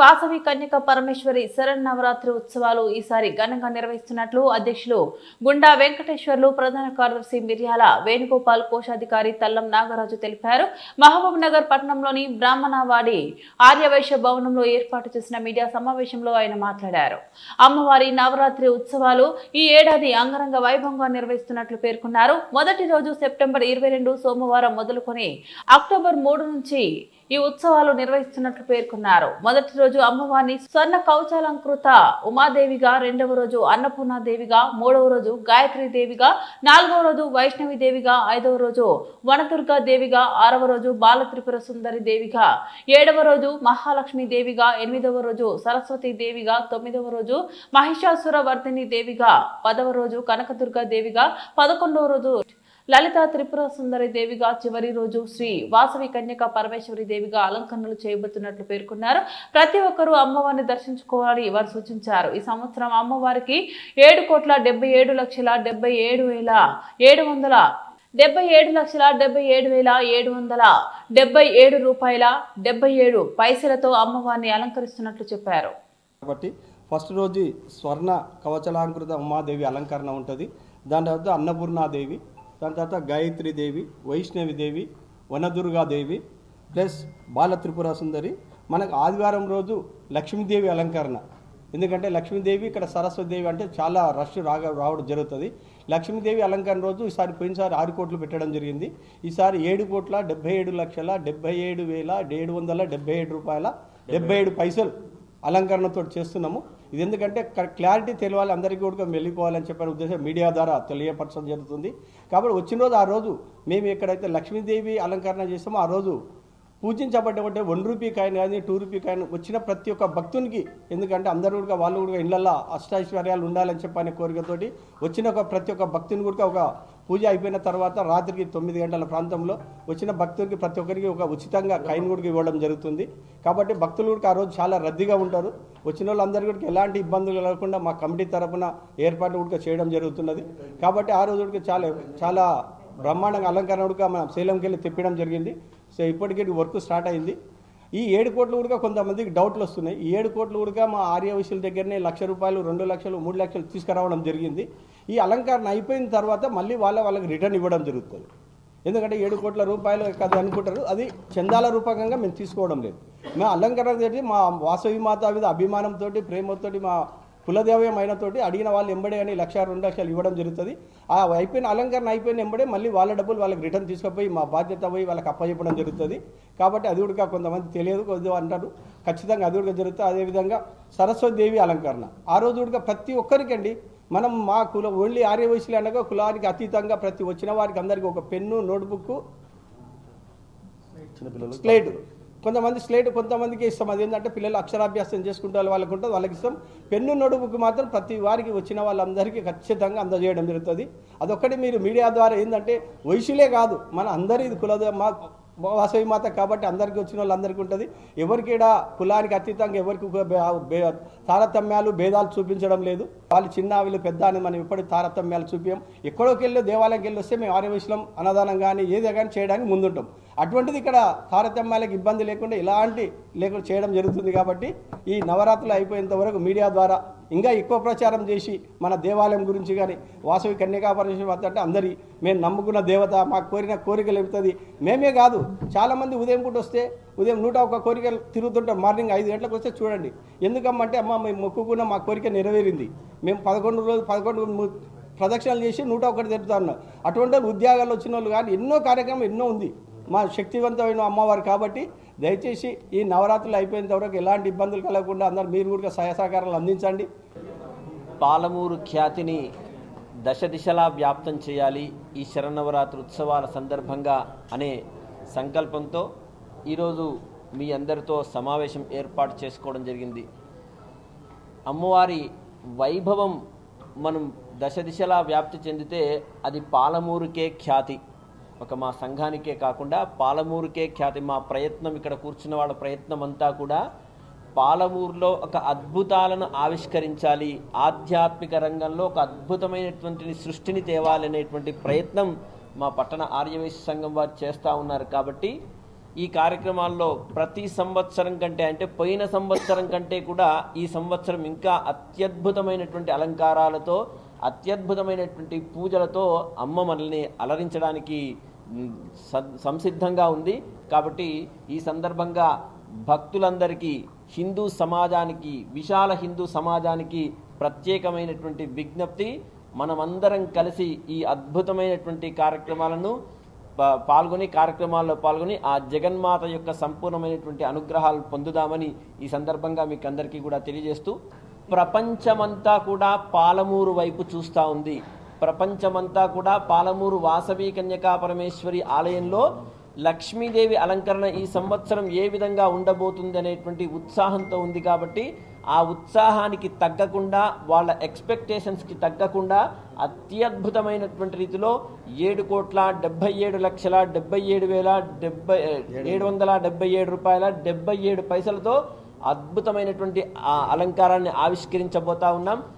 వాసవి కన్యక పరమేశ్వరి శరన్నవరాత్రి ఉత్సవాలు ఈసారి ఘనంగా నిర్వహిస్తున్నట్లు అధ్యక్షులు గుండా వెంకటేశ్వర్లు ప్రధాన కార్యదర్శి మిర్యాల వేణుగోపాల్ కోశాధికారి తల్లం నాగరాజు తెలిపారు. మహబూబ్ నగర్ పట్టణంలోని బ్రాహ్మణవాడి ఆర్యవైశ్య భవనంలో ఏర్పాటు చేసిన మీడియా సమావేశంలో ఆయన మాట్లాడారు. అమ్మవారి నవరాత్రి ఉత్సవాలు ఈ ఏడాది అంగరంగ వైభవంగా నిర్వహిస్తున్నట్లు పేర్కొన్నారు. మొదటి రోజు సెప్టెంబర్ ఇరవై రెండు సోమవారం మొదలుకొని అక్టోబర్ మూడు నుంచి ఈ ఉత్సవాలు నిర్వహిస్తున్నట్లు పేర్కొన్నారు. మొదటి రోజు అమ్మవారిని స్వర్ణ కౌచాలంకృత ఉమాదేవిగా రెండవ రోజు అన్నపూర్ణాదేవిగా మూడవ రోజు గాయత్రి దేవిగా నాలుగవ రోజు వైష్ణవి దేవిగా ఐదవ రోజు వనదుర్గా దేవిగా ఆరవ రోజు బాల త్రిపుర సుందరి దేవిగా ఏడవ రోజు మహాలక్ష్మి దేవిగా ఎనిమిదవ రోజు సరస్వతి దేవిగా తొమ్మిదవ రోజు మహిషాసుర వర్ధిని దేవిగా పదవ రోజు కనకదుర్గా దేవిగా పదకొండవ రోజు లలిత త్రిపుర సుందరి దేవిగా చివరి రోజు శ్రీ వాసవి కన్యక పరమేశ్వరి దేవిగా అలంకరణలు చేయబోతున్నట్లు పేర్కొన్నారు. ప్రతి ఒక్కరూ అమ్మవారిని దర్శించుకోవాలని వారు సూచించారు. ఈ సంవత్సరం అమ్మవారికి ఏడు కోట్ల డెబ్బై ఏడు లక్షల డెబ్బై ఏడు వేల ఏడు వందల డెబ్బై ఏడు లక్షల డెబ్బై ఏడు వేల ఏడు వందల డెబ్బై ఏడు రూపాయల డెబ్బై ఏడు పైసలతో అమ్మవారిని అలంకరిస్తున్నట్లు చెప్పారు. కాబట్టి ఫస్ట్ రోజు స్వర్ణ కవచలాంకృత ఉమాదేవి అలంకరణ ఉంటుంది. దాని తర్వాత అన్నపూర్ణాదేవి దాని తర్వాత గాయత్రి దేవి వైష్ణవి దేవి వనదుర్గాదేవి ప్లస్ బాల త్రిపుర సుందరి. మనకు ఆదివారం రోజు లక్ష్మీదేవి అలంకరణ. ఎందుకంటే లక్ష్మీదేవి ఇక్కడ సరస్వతిదేవి అంటే చాలా రష్ రాగా రావడం జరుగుతుంది. లక్ష్మీదేవి అలంకరణ రోజు ఈసారి పోయినసారి ఆరు కోట్లు పెట్టడం జరిగింది. ఈసారి ఏడు కోట్ల డెబ్బై ఏడు లక్షల డెబ్బై ఏడు వేల ఏడు వందల డెబ్బై ఏడు రూపాయల డెబ్బై ఏడు పైసలు అలంకరణతో చేస్తున్నాము. ఇది ఎందుకంటే క్లారిటీ తెలియాలి అందరికీ కూడా వెళ్ళిపోవాలని చెప్పిన ఉద్దేశం మీడియా ద్వారా తెలియపరచడం జరుగుతుంది. కాబట్టి వచ్చిన రోజు ఆ రోజు మేము ఎక్కడైతే లక్ష్మీదేవి అలంకరణ చేస్తామో ఆ రోజు పూజించబడ్డమంటే వన్ రూపీ కాయిన్ కానీ టూ రూపీ కాయిన్ వచ్చిన ప్రతి ఒక్క భక్తునికి ఎందుకంటే అందరూ కూడా వాళ్ళు కూడా ఇళ్ళల్లో అష్టైశ్వర్యాలు ఉండాలని చెప్పని కోరికతోటి వచ్చిన ఒక ప్రతి ఒక్క భక్తుని కూడా ఒక పూజ అయిపోయిన తర్వాత రాత్రికి తొమ్మిది గంటల ప్రాంతంలో వచ్చిన భక్తులకి ప్రతి ఒక్కరికి ఒక ఉచితంగా కైన్ గుడికి ఇవ్వడం జరుగుతుంది. కాబట్టి భక్తులు కూడా ఆ రోజు చాలా రద్దీగా ఉంటారు. వచ్చిన వాళ్ళందరికీ కూడా ఎలాంటి ఇబ్బందులు లేకుండా మా కమిటీ తరపున ఏర్పాట్లు కూడా చేయడం జరుగుతున్నది. కాబట్టి ఆ రోజు కూడా చాలా చాలా బ్రహ్మాండంగా అలంకరణ కూడా మనం శైలంకి వెళ్ళి తెప్పడం జరిగింది. సో ఇప్పటికీ వర్క్ స్టార్ట్ అయింది. ఈ ఏడు కోట్లు కూడా కొంతమందికి డౌట్లు వస్తున్నాయి. ఈ ఏడు కోట్లు కూడా మా ఆర్య దగ్గరనే లక్ష రూపాయలు రెండు లక్షలు మూడు లక్షలు తీసుకురావడం జరిగింది. ఈ అలంకరణ అయిపోయిన తర్వాత మళ్ళీ వాళ్ళ వాళ్ళకి రిటర్న్ ఇవ్వడం జరుగుతుంది. ఎందుకంటే ఏడు కోట్ల రూపాయలు కాదు అనుకుంటారు. అది చందాల రూపకంగా మేము తీసుకోవడం లేదు. మేము అలంకరణ తోటి మా వాసవి మాత మీద అభిమానంతో ప్రేమతోటి మా కులదేవయం అయినతోటి అడిగిన వాళ్ళు ఎంబడే అని లక్ష రెండు లక్షలు ఇవ్వడం జరుగుతుంది. ఆ అయిపోయిన అలంకరణ అయిపోయిన ఎంబడే మళ్ళీ వాళ్ళ డబ్బులు వాళ్ళకి రిటర్న్ తీసుకుపోయి మా బాధ్యత పోయి వాళ్ళకి అప్పచెప్పడం జరుగుతుంది. కాబట్టి అది కూడా కొంతమంది తెలియదు కొద్ది అంటారు. ఖచ్చితంగా అది కూడా జరుగుతుంది. అదేవిధంగా సరస్వతి దేవి అలంకరణ. ఆ రోజు కూడా ప్రతి ఒక్కరికండి మనం మా కుల ఓన్లీ ఆర్య వయసులు అనగా కులానికి అతీతంగా ప్రతి వచ్చిన వారికి అందరికీ ఒక పెన్ను నోట్బుక్ స్లేట్. కొంతమంది స్లేట్ కొంతమందికి ఇస్తాం అది ఏంటంటే పిల్లలు అక్షరాభ్యాసం చేసుకుంటే వాళ్ళకి ఉంటుంది వాళ్ళకి ఇస్తాం పెన్ను నోటుబుక్ మాత్రం ప్రతి వారికి వచ్చిన వాళ్ళందరికీ ఖచ్చితంగా అందజేయడం జరుగుతుంది. అదొక్కటి మీరు మీడియా ద్వారా ఏంటంటే వయసులే కాదు మన అందరి ఇది కుల మా వాసవి మాత కాబట్టి అందరికీ వచ్చిన వాళ్ళందరికీ ఉంటుంది. ఎవరికీడా కులానికి అతీతంగా ఎవరికి తారతమ్యాలు భేదాలు చూపించడం లేదు. వాళ్ళు చిన్న వీళ్ళు పెద్ద అని మనం ఎప్పటికీ తారతమ్యాలు చూపించాం ఎక్కడోకి వెళ్ళి దేవాలయంకి వెళ్ళి వస్తే మేము ఆర్యవైశ్యం అన్నదానం కానీ ఏదే కానీ చేయడానికి ముందుంటాం. అటువంటిది ఇక్కడ తారతమ్యాలకు ఇబ్బంది లేకుండా ఇలాంటి లేకుండా చేయడం జరుగుతుంది కాబట్టి ఈ నవరాత్రులు అయిపోయేంత వరకు మీడియా ద్వారా ఇంకా ఎక్కువ ప్రచారం చేసి మన దేవాలయం గురించి కానీ వాసవి కన్యకాపరమేశ్వరి మాత అంటే అందరి మేము నమ్ముకున్న దేవత మాకు కోరిన కోరికలు ఎడుతుంది మేమే కాదు చాలామంది ఉదయం పూట వస్తే ఉదయం నూట ఒక్క కోరికలు తిరుగుతుంటాం మార్నింగ్ ఐదు గంటలకు వస్తే చూడండి. ఎందుకమ్మంటే అమ్మ మేము మొక్కుకున్న మా కోరిక నెరవేరింది. మేము పదకొండు రోజులు పదకొండు ప్రదక్షిణలు చేసి నూట ఒకటి తిరుగుతా ఉన్నాం. అటువంటి వాళ్ళు ఉద్యోగాలు వచ్చిన వాళ్ళు కానీ ఎన్నో కార్యక్రమం ఎన్నో ఉంది. మా శక్తివంతమైన అమ్మవారు కాబట్టి దయచేసి ఈ నవరాత్రులు అయిపోయేంత వరకు ఎలాంటి ఇబ్బందులు కలగకుండా అందరు మీరు కూడా సహాయ సహకారాలు అందించండి. పాలమూరు ఖ్యాతిని దశ దిశలా వ్యాప్తం చేయాలి ఈ శరన్నవరాత్రి ఉత్సవాల సందర్భంగా అనే సంకల్పంతో ఈరోజు మీ అందరితో సమావేశం ఏర్పాటు చేసుకోవడం జరిగింది. అమ్మవారి వైభవం మనం దశ దిశలా వ్యాప్తి చెందితే అది పాలమూరుకే ఖ్యాతి. ఒక మా సంఘానికే కాకుండా పాలమూరుకే ఖ్యాతి మా ప్రయత్నం ఇక్కడ కూర్చున్న వాళ్ళ ప్రయత్నం అంతా కూడా పాలమూరులో ఒక అద్భుతాలను ఆవిష్కరించాలి. ఆధ్యాత్మిక రంగంలో ఒక అద్భుతమైనటువంటి సృష్టిని తేవాలనేటువంటి ప్రయత్నం మా పట్టణ ఆర్యవేశ సంఘం వారు చేస్తూ ఉన్నారు. కాబట్టి ఈ కార్యక్రమాల్లో ప్రతి సంవత్సరం కంటే అంటే పోయిన సంవత్సరం కంటే కూడా ఈ సంవత్సరం ఇంకా అత్యద్భుతమైనటువంటి అలంకారాలతో అత్యద్భుతమైనటువంటి పూజలతో అమ్మ మనల్ని అలరించడానికి సంసిద్ధంగా ఉంది. కాబట్టి ఈ సందర్భంగా భక్తులందరికీ హిందూ సమాజానికి విశాల హిందూ సమాజానికి ప్రత్యేకమైనటువంటి విజ్ఞప్తి. మనమందరం కలిసి ఈ అద్భుతమైనటువంటి కార్యక్రమాలను పాల్గొని కార్యక్రమాల్లో పాల్గొని ఆ జగన్మాత యొక్క సంపూర్ణమైనటువంటి అనుగ్రహాలు పొందుదామని ఈ సందర్భంగా మీకు అందరికీ కూడా తెలియజేస్తూ ప్రపంచమంతా కూడా పాలమూరు వైపు చూస్తూ ఉంది. ప్రపంచమంతా కూడా పాలమూరు వాసవి కన్యకా పరమేశ్వరి ఆలయంలో లక్ష్మీదేవి అలంకరణ ఈ సంవత్సరం ఏ విధంగా ఉండబోతుంది అనేటువంటి ఉత్సాహంతో ఉంది కాబట్టి ఆ ఉత్సాహానికి తగ్గకుండా వాళ్ళ ఎక్స్పెక్టేషన్స్కి తగ్గకుండా అత్యద్భుతమైనటువంటి రీతిలో ఏడు కోట్ల డెబ్బై ఏడు లక్షల డెబ్బై ఏడు వేల డెబ్బై ఏడు వందల డెబ్బై ఏడు రూపాయల డెబ్బై ఏడు పైసలతో అద్భుతమైనటువంటి అలంకారాన్ని ఆవిష్కరించబోతా ఉన్నాం.